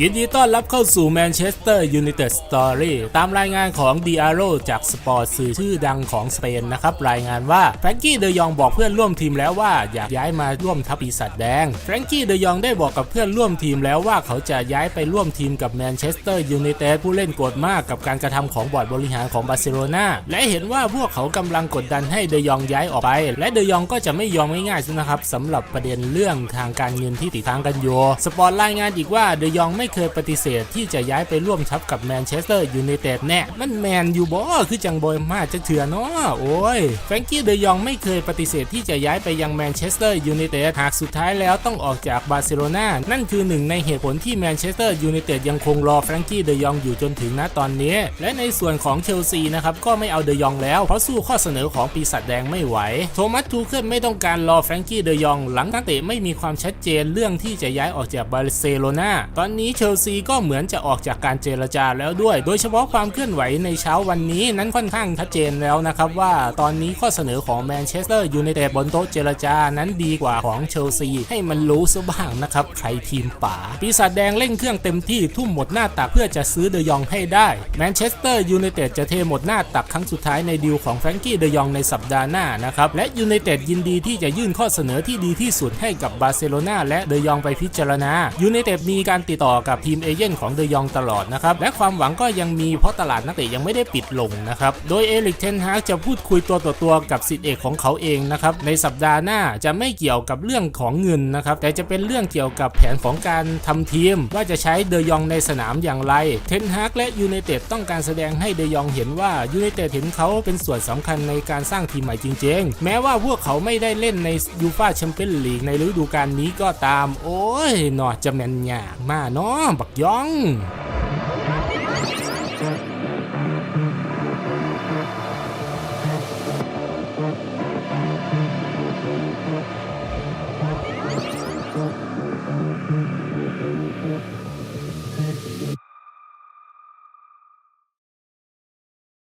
ยินดีต้อนรับเข้าสู่แมนเชสเตอร์ยูไนเต็ดสตอรี่ตามรายงานของ d ีอาโรจากสปอร์ตสื่อชื่อดังของสเปนนะครับ รายงานว่าแฟรงกี้เดยองบอกเพื่อนร่วมทีมแล้วว่าอยากย้ายมาร่วมทัพปีศาจแดงแฟรงกี้เดยองได้บอกกับเพื่อนร่วมทีมแล้วว่าเขาจะย้ายไปร่วมทีมกับแมนเชสเตอร์ยูไนเต็ดผู้เล่นโกรธมากกับการกระทำของบอร์ดบริหารของบาร์เซโลนาและเห็นว่าพวกเขากำลังกดดันให้เดยองย้ายออกไป และเดยองก็จะไม่ยอมง่ายๆนะครับสำหรับประเด็นเรื่องทางการเงินที่ติดทางกันอยู่สปอร์ตรายงานอีกว่าเดยองไม่ไม่เคยปฏิเสธที่จะย้ายไปร่วมทัพกับแมนเชสเตอร์ยูไนเต็ดแน่มันแมนอยู่บ่คือจังบอยมาจะเถื่อนเนาะโอ้ยแฟรงกี้เดยองไม่เคยปฏิเสธที่จะย้ายไปยังแมนเชสเตอร์ยูไนเต็ดหากสุดท้ายแล้วต้องออกจากบาร์เซโลนานั่นคือหนึ่งในเหตุผลที่แมนเชสเตอร์ยูไนเต็ดยังคงรอแฟรงกี้เดยองอยู่จนถึงณตอนนี้ และในส่วนของเชลซีนะครับก็ไม่เอาเดยองแล้วเพราะสู้ข้อเสนอของปีศาจแดงไม่ไหว โทมัสทูเคิลไม่ต้องการรอแฟรงกี้เดยอง หลังนักเตะไม่มีความชัดเจนเรื่องที่จะย้ายออกจากบาร์เซโลนาตอนนี้เชลซีก็เหมือนจะออกจากการเจรจาแล้วด้วย โดยเฉพาะความเคลื่อนไหวในเช้าวันนี้นั้นค่อนข้างชัดเจนแล้วนะครับว่าตอนนี้ข้อเสนอของแมนเชสเตอร์ยูไนเต็ดบนโต๊ะเจรจานั้นดีกว่าของเชลซีให้มันรู้ซะบ้างนะครับใครทีมป่า ปีศาจแดงเร่งเครื่องเต็มที่ทุ่มหมดหน้าตักเพื่อจะซื้อเดยองให้ได้แมนเชสเตอร์ยูไนเต็ดจะเทหมดหน้าตักครั้งสุดท้ายในดีลของแฟรงกี้เดยองในสัปดาห์หน้านะครับและยูไนเต็ดยินดีที่จะยื่นข้อเสนอที่ดีที่สุดให้กับบาร์เซโลนาและเดยองไปพิจารณายูไนเต็ดมีการติดต่อกับทีมเอเย่นของเดยองตลอดนะครับ และความหวังก็ยังมีเพราะตลาดนักเตะยังไม่ได้ปิดลงนะครับ โดยเอริกเทนฮากจะพูดคุยตัวต่อตัวกับสิทธิเอกของเขาเองนะครับ ในสัปดาห์หน้าจะไม่เกี่ยวกับเรื่องของเงินนะครับ แต่จะเป็นเรื่องเกี่ยวกับแผนของการทำทีม ว่าจะใช้เดยองในสนามอย่างไร เทนฮากและยูไนเต็ดต้องการแสดงให้เดยองเห็นว่ายูไนเต็ดเห็นเขาเป็นส่วนสำคัญในการสร้างทีมใหม่จริงๆ แม้ว่าพวกเขาไม่ได้เล่นในยูฟาแชมเปี้ยนลีกในฤดูกาลนี้ก็ตาม โอ้ยหนอจะแมนยากมากเนาะบักยอง